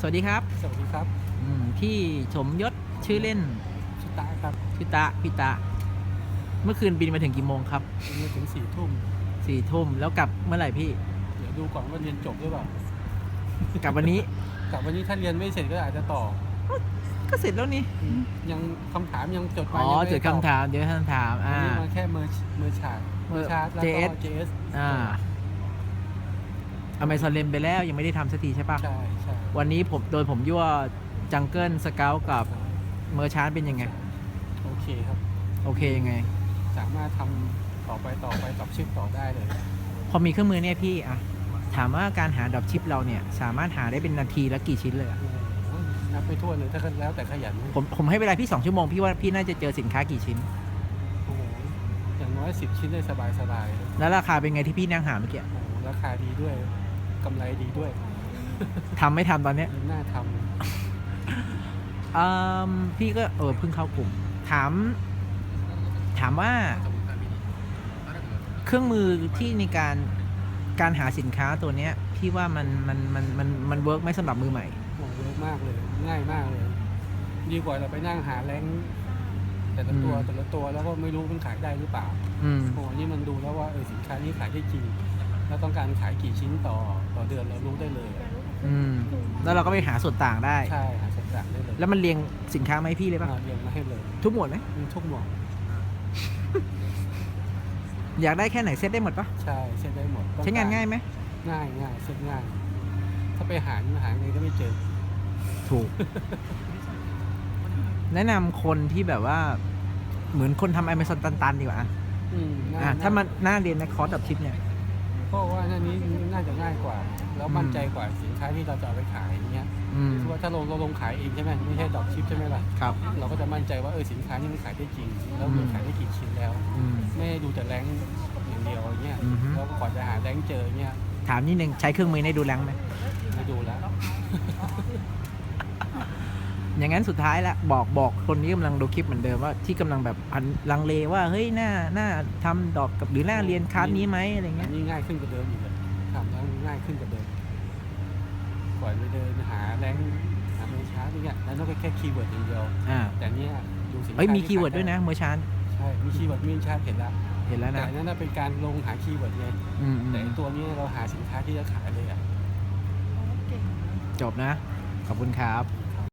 สวัสดีครับสวัสดีครับอืมพี่สมยศชื่อเล่นชิตาครับพี่ตะพี่ตะ เมื่อคืนบินมาถึงกี่โมงครับวันนี้ถึงสี่ทุ่มสี่ทุ่มแล้วกลับเมื่อไหร่พี่ เดี๋ยวดูก่อนว่าเรียนจบหรือเปล่ากลับวันนี้ กลับวันนี้ถ้าเรียนไม่เสร็จก็อาจจะต่อ ก็เสร็จแล้วนี่อยังคำถามยังจดอ๋มาอยังไม่เจอคำถามเดี๋ยวคำถามตอบอ่า วันนี้มาแค่เมอร์เมอร์ชาร์ดเมอร์ชาร์ดแล้วก็ JS JS อ่า อเมซอนเลนไปแล้วยังไม่ได้ทำสักทีใช่ปะใช่ใช่วันนี้ผมโดยผมยั่วจังเกิลสเกลกับเมอร์ชาร์เป็นยังไง โอเคครับ โอเคยังไง สามารถทำต่อไปต่อไปกับชิปต่อได้เลย พอมีเครื่องมือเนี่ยพี่อะถามว่าการหาดรอปชิปเราเนี่ย สามารถหาได้เป็นนาทีละกี่ชิ้นเลยอะโอ้โหนับไปทั่วเลยถ้าแล้วแต่ขยันผมผมให้เวลาพี่ 2 ชั่วโมง พี่ว่าพี่น่าจะเจอสินค้ากี่ชิ้น โอ้โหอย่างน้อยสิบชิ้นได้สบายสบายๆโอ้แล้วราคาเป็นไงที่พี่นั่งหาเมื่อกี้โหราคาดีด้วย กำไรดีด้วยทำไม่ทำตอนเนี้ยน่าทอืมพี่ก็เออเพิ่งเข้ากลุ่ม ถาม ถามว่า เครื่องมือที่ในการการหาสินค้าตัวเนี้ย พี่ว่ามันมันมันมันมันเวิร์กไหมสำหรับมือใหม่ำโอ้โหเวิร์กมากเลย ง่ายมากเลย ดีกว่าเราไปนั่งหาแรงค์แต่ละตัวอืม แต่ละตัวแล้วก็ไม่รู้มันขายได้หรือเปล่าอืม โอ้โหนี่มันดูแล้วว่าเออสินค้านี้ขายได้จริง แล้วต้องการขายกี่ชิ้นต่อต่อเดือนเรารู้ได้เลยอะอืมแล้วเราก็ไปหาส่วนต่างได้ ใช่หาส่วนต่างได้เลยแล้วมันเรียงสินค้ามาให้พี่เลยป่ะ อ่าเรียงมาให้เลยทุกหมวดไหมมีทุกหมวดอยากได้แค่ไหนเซตได้หมดปะใช่เซ็ตได้หมดต้อกรใช้งานง่ายไหมง่ายง่ายเซ็ตง่าย ถ้าไปหาหาไงก็ไม่เจอ ถูก แนะนำคนที่แบบว่า เหมือนคนทำ Amazon ตัน ๆ ดีกว่าอะอืมง่ยอะถ้ามันน่าเรียนในคอร์สดับชิปเนี่ย เพราะว่าอันนี้น่าจะง่ายกว่า แล้วอืมมั่นใจกว่าสินค้าที่เราจะเอาไปขายอย่างเงี้ยอืม คือว่าถ้าเราเราลงขายเองใช่ไหมไม่ใช่ดรอปชิปใช่ไหมล่ะครับ เราก็จะมั่นใจว่าเออสินค้านี่มันขายได้จริง แล้วอืมันมขายได้กี่ชิ้นแล้ว อืม ไม่ให้ดูแต่แรงค์อย่างเดียวอย่างเงี้ยอือฮึ แล้วก่อนจะหาแรงค์เจอเงี้ยถามนิดนึงใช้เครื่องมือได้ดูแรงไหม ไม่ดูแล้ว อย่างนั้นสุดท้ายละบอกบอกคนที่กำลังดูคลิปเหมือนเดิมว่าที่กำลังแบบอันลังเลว่าเฮ้ยหน้าหน้าทำดอกกับหรือหน้าเรียนคลาสนี้ไหมอะไรอัเงี้ยนนี้ง่ายขึ้นกว่าเดิมอีกเลยทำแล้วง่ายขึ้นกว่าเดิมก่อนไปเดินหาแรงค์หาเมชาร์ตเงี้ยแล้วนั่นก็แค่คีย์เวิร์ดอย่างเดียวอ่าแต่เนี้ยดูสินค้าเอ้ยมีที่คีย์เวิร์ดขาด้วยนะเมื่อเช้าใช่มีคีย์เวิร์ดมีชาร์ตเห็นแล้วเห็นแล้วแต่นะอันนั้นนะเป็นการลงหาคีย์เวิร์ดไงอืมอืมแต่ไอ้ตัวนี้เราหาสินค้าที่จะขายเลยอะจบนะ ขอบคุณครับ